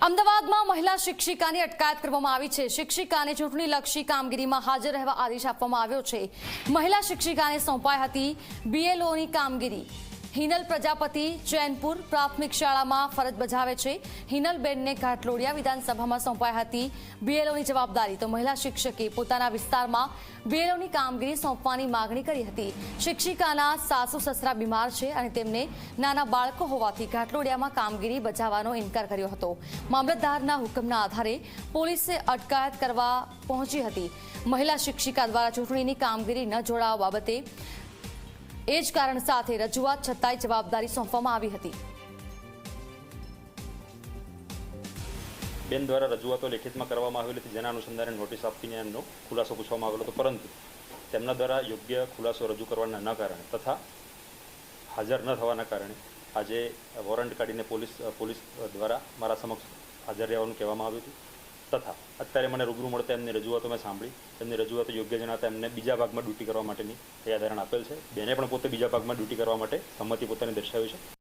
અમદાવાદમાં મહિલા શિક્ષિકાની અટકાયત કરવામાં આવી છે. શિક્ષિકાને ચૂંટણીલક્ષી કામગીરીમાં હાજર રહેવા આદેશ આપવામાં આવ્યો છે. મહિલા શિક્ષિકાને સોંપાઈ હતી બીએલઓની કામગીરી. હિનલ પ્રજાપતિ ચેનપુર પ્રાથમિક શાળામાં ફરજ બજાવે છે. હિનલબેનને ઘાટલોડિયા વિધાનસભામાં સોંપાઈ હતી બીએલઓની જવાબદારી. તો મહિલા શિક્ષકે પોતાના વિસ્તારમાં બીએલઓની કામગીરી સોંપવાની માગણી કરી હતી. શિક્ષિકાના સાસુ સસરા બીમાર છે અને તેમને નાના બાળકો હોવાથી ઘાટલોડિયામાં કામગીરી બજાવવાનો ઇનકાર કર્યો હતો. મામલતદારના હુકમના આધારે પોલીસે અટકાયત કરવા પહોંચી હતી. મહિલા શિક્ષિકા દ્વારા ચૂંટણીની કામગીરી ન જોડાવા બાબતે એ જ કારણ સાથે રજૂઆત છતાંય જવાબદારી સોંપવામાં આવી હતી. બેન દ્વારા રજૂઆતો લેખિતમાં કરવામાં આવેલી હતી, જેના અનુસંધાને નોટિસ આપીને એમનો ખુલાસો પૂછવામાં આવેલો હતો. પરંતુ તેમના દ્વારા યોગ્ય ખુલાસો રજૂ કરવાના ન કારણે તથા હાજર ન થવાના કારણે આજે વોરંટ કાઢીને પોલીસ પોલીસ દ્વારા મારા સમક્ષ હાજર રહેવાનું કહેવામાં આવ્યું હતું. તથા અત્યારે મને રૂબરૂ મળતા એમની રજૂઆતો મેં સાંભળી. એમની રજૂઆતો યોગ્ય જણાતા એમને બીજા ભાગમાં ડ્યુટી કરવા માટેની તૈયાર આપેલ છે. બેને પણ પોતે બીજા ભાગમાં ડ્યુટી કરવા માટે સંમતિ પોતાની દર્શાવી છે.